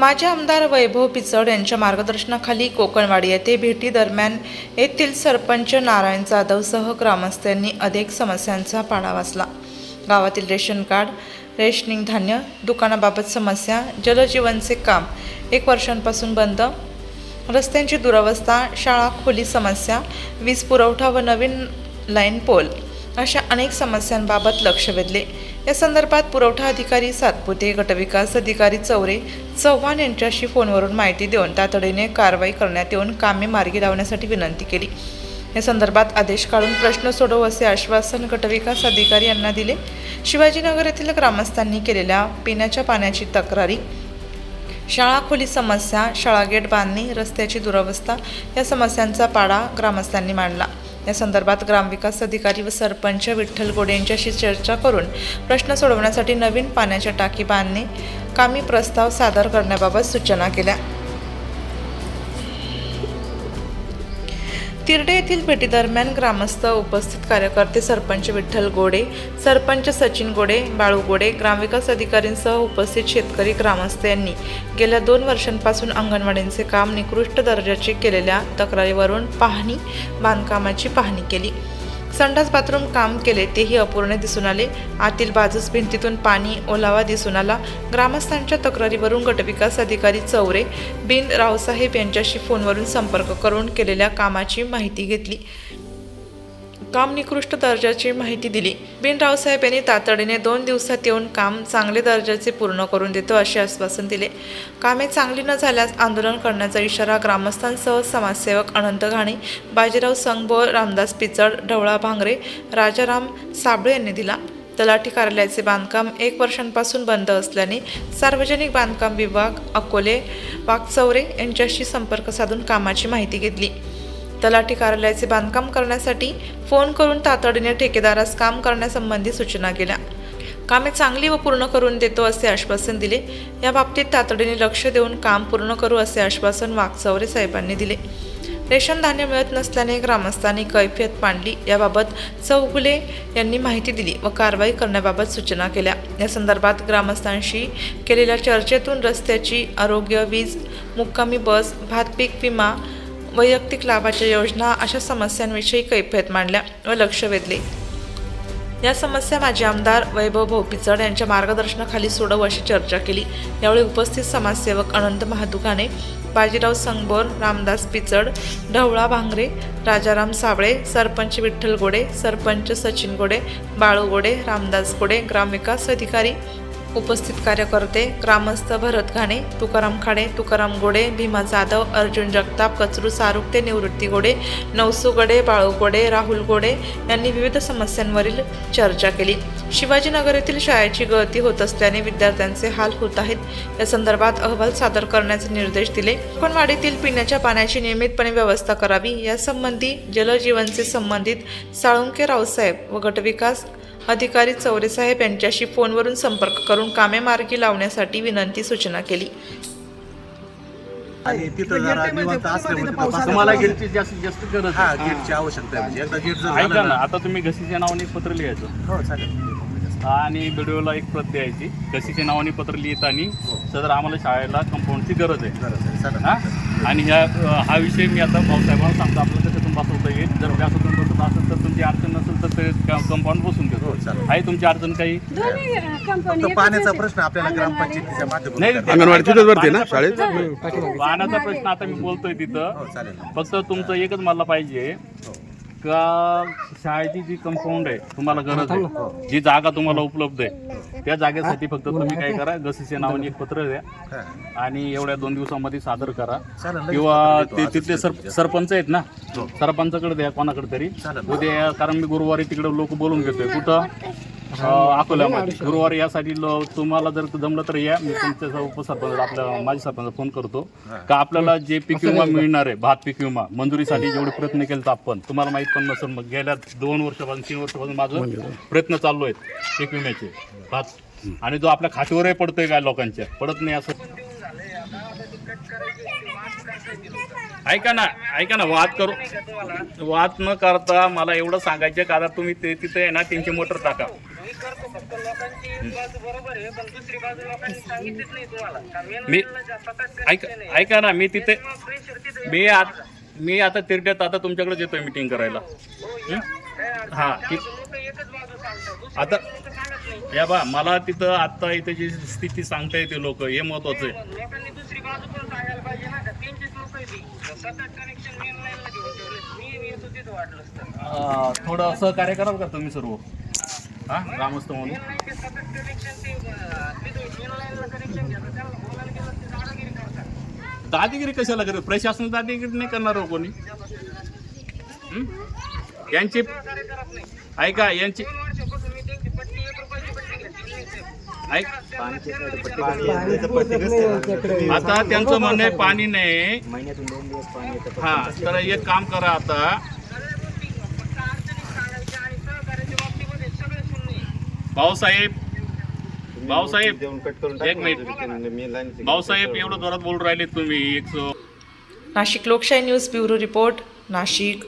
माजी आमदार वैभव पिचड यांच्या मार्गदर्शनाखाली कोकणवाडी येथे भेटी दरम्यान येथील सरपंच नारायण जाधवसह ग्रामस्थांनी अनेक समस्यांचा पाडा वाचला. गावातील रेशन कार्ड रेशनिंग धान्य दुकानाबाबत समस्या जलजीवनचे काम एक वर्षांपासून बंद. रस्त्यांची दुरवस्था शाळा खोली समस्या वीज पुरवठा व नवीन लाईन पोल. अशा अनेक समस्यांबाबत लक्ष वेधले. या संदर्भात पुरवठा अधिकारी सातपुते गटविकास अधिकारी चौरे चव्हाण यांच्याशी फोनवरून माहिती देऊन तातडीने कारवाई करण्यात येऊन कामे मार्गी लावण्यासाठी विनंती केली. या संदर्भात आदेश काढून प्रश्न सोडव असे आश्वासन गटविकास अधिकारी यांना दिले. शिवाजीनगर येथील ग्रामस्थांनी केलेल्या पिण्याच्या पाण्याची तक्रारी शाळा खोली समस्या शाळा गेट बांधणी रस्त्याची दुरवस्था या समस्यांचा पाडा ग्रामस्थांनी मांडला. या संदर्भात ग्रामविकास अधिकारी व सरपंच विठ्ठल गोडे यांच्याशी चर्चा करून प्रश्न सोडवण्यासाठी नवीन पाण्याच्या टाकी बांधणे कामी प्रस्ताव सादर करण्याबाबत सूचना केल्या. तिरडे येथील भेटीदरम्यान ग्रामस्थ उपस्थित कार्यकर्ते सरपंच विठ्ठल गोडे सरपंच सचिन गोडे बाळू गोडे ग्रामविकास अधिकाऱ्यांसह उपस्थित शेतकरी ग्रामस्थ यांनी गेल्या दोन वर्षांपासून अंगणवाडींचे काम निकृष्ट दर्जाचे केलेल्या तक्रारीवरून पाहणी बांधकामाची पाहणी केली. संडास बाथरूम काम केले तेही अपूर्ण दिसून आले. आतील बाजूस भिंतीतून पाणी ओलावा दिसून आला. ग्रामस्थांच्या तक्रारीवरून गटविकास अधिकारी चौरे बिन रावसाहेब यांच्याशी फोनवरून संपर्क करून केलेल्या कामाची माहिती घेतली. काम निकृष्ट दर्जाची माहिती दिली. बिन रावसाहेब यांनी तातडीने दोन दिवसात येऊन काम चांगले दर्जाचे पूर्ण करून देतो असे आश्वासन दिले. कामे चांगली न झाल्यास आंदोलन करण्याचा इशारा ग्रामस्थांसह समाजसेवक अनंत घाणे बाजीराव संगबोर रामदास पिचड ढवळा भांगरे राजाराम साबळे यांनी दिला. तलाठी कार्यालयाचे बांधकाम एक वर्षांपासून बंद असल्याने सार्वजनिक बांधकाम विभाग अकोले वाकचौरे यांच्याशी संपर्क साधून कामाची माहिती घेतली. तलाठी कार्यालयाचे बांधकाम करण्यासाठी फोन करून तातडीने ठेकेदारास काम करण्यासंबंधी सूचना केल्या. कामे चांगली व पूर्ण करून देतो असे आश्वासन दिले. या बाबतीत तातडीने लक्ष देऊन काम पूर्ण करू असे आश्वासन वाघचौरे साहेबांनी दिले. रेशन धान्य मिळत नसल्याने ग्रामस्थांनी कैफियत मांडली. याबाबत चौगुले यांनी माहिती दिली व कारवाई करण्याबाबत सूचना केल्या. या संदर्भात ग्रामस्थांशी केलेल्या चर्चेतून रस्त्याची आरोग्य वीज मुक्कामी बस भातपीक विमा वैयक्तिक लाभाच्या योजना अशा समस्यांविषयी कैफियत मांडल्या व लक्ष वेधले. या समस्या माजी आमदार वैभव भोपिचड यांच्या मार्गदर्शनाखाली सोडव अशी चर्चा केली. यावेळी उपस्थित समाजसेवक अनंत महादुकाने बाजीराव संगबोर रामदास पिचड ढवळा भांगरे राजाराम साबळे सरपंच विठ्ठल गोडे सरपंच सचिन गोडे बाळू गोडे रामदास गोडे ग्रामविकास अधिकारी उपस्थित कार्यकर्ते ग्रामस्थ भरत घाणे तुकाराम खाडे तुकाराम गोडे भीमा जाधव अर्जुन जगताप कचरू सारुक्ते निवृत्ती गोडे नवसू गडे बाळू गोडे राहुल गोडे यांनी विविध समस्यांवरील चर्चा केली. शिवाजीनगर येथील शाळेची गळती होत असल्याने विद्यार्थ्यांचे हाल होत आहेत. या संदर्भात अहवाल सादर करण्याचे निर्देश दिले. कोकणवाडीतील पिण्याच्या पाण्याची नियमितपणे व्यवस्था करावी. यासंबंधी जलजीवनचे संबंधित साळुंके रावसाहेब व गटविकास अधिकारी चौरेसाहेब यांच्याशी फोनवरून संपर्क करून कामे मार्गी लावण्यासाठी विनंती सूचना केली. आणि तिथं जरा निवांत असल्यामुळे तिथं बसायला तुम्हाला पाहिजे. गेटची जास्तीत जास्त गरज हा आहे. गेटची आवश्यकता आहे. म्हणजे एकदा गेट जर ऐका झालं ना ना. आता तुम्ही घसीच्या नावाने पत्र लिहायचं. हो चालेल. आणि व्हिडिओला एक प्रत द्यायची. घसीच्या नावाने पत्र लिहितानी सदर आम्हाला शाळेला कंपाऊंडची गरज आहे. गरज आहे. चालेल. हा? आणि ह्या हा विषय मी आता भाऊसाहेबांना सांगतो. आपलं त्याच्यातून बसवता येईल. जर व्यासातून बसत असेल तर तुमची अडचण नसेल तर ते कंपाऊंड बसवून हो देतो चालेल. आहे तुमची अडचण काही? फक्त पाण्याचा प्रश्न आपल्याला ग्रामपंचायतीच्या माध्यमातून नाही, करावा. अंगणवाडी तिथंच भरते ना शाळेत? पाण्याचा प्रश्न आता मी बोलतोय तिथं. हो चालेल. फक्त तुमचं एकच मला पाहिजे. हो. का शाळेची जी कंपाऊंड आहे तुम्हाला गरज आहे. जी जागा तुम्हाला उपलब्ध आहे त्या जागेसाठी फक्त तुम्ही काय करा गसीच्या नावाने एक पत्र द्या. हा. आणि एवढ्या दोन दिवसामध्ये सादर करा. किंवा ते. तिथले सर सरपंच आहेत ना सरपंचाकडे द्या कोणाकडे तरी. उद्या कारण मी गुरुवारी तिकडे लोक बोलून घेतोय. कुठं? अकोल्यामध्ये गुरुवारी यासाठी तुम्हाला जर जमलं तर या. मी तुमच्या उपसरपंच आपल्या माझ्या सरपंच फोन करतो. का आपल्याला जे पीक विमा मिळणार आहे भात पीक विमा मंजुरीसाठी जेवढे प्रयत्न केले आपण तुम्हाला माहीत पण नसेल मग गेल्या दोन वर्षापासून तीन वर्षापासून माझं प्रयत्न चालू आहेत पीक विम्याचे. भात. आणि जो आपल्या खात्यावरही पडतोय काय लोकांच्या? पडत नाही असं. ऐका ना ऐका ना वाद करू. वाद न करता मला एवढं सांगायचं का आता तुम्ही ते तिथे आहे ना त्यांची मोटर टाका. मी ऐका ऐका ना मी तिथे मी आत मी आता तिरट्यात आता तुमच्याकडेच येतोय मीटिंग करायला. हं? हा ठीक. आता या बा मला तिथं आता इथे जी स्थिती सांगता येते लोक हे महत्वाचं आहे. लोकांनी दुसरी बाजू पण सांगायला पाहिजे ना का त्यांचीच लोक आहे ती. सतत कनेक्शन मेन लाईनला घेऊन ठेवले मी येतो तिथं वाटलं असतं. अं, थोडं सहकार्य कराल का तुम्ही सर्व? हा? ग्रामस्थ म्हणून. गेलं दादागिरी कशाला करत? प्रशासन दादागिरी नाही करणार हो कोणी. यांची ऐका यांची ऐक आता त्यांचं म्हणणं आहे पाणी नाही. हा तर एक काम करा आता. भाऊसाहेब भाऊसाहेब देऊन कट करून एक मिनिट. भाऊसाहेब एवढं जोरात बोलून राहिले तुम्ही एक सो नाशिक लोकशाही न्यूज ब्युरो रिपोर्ट नाशिक.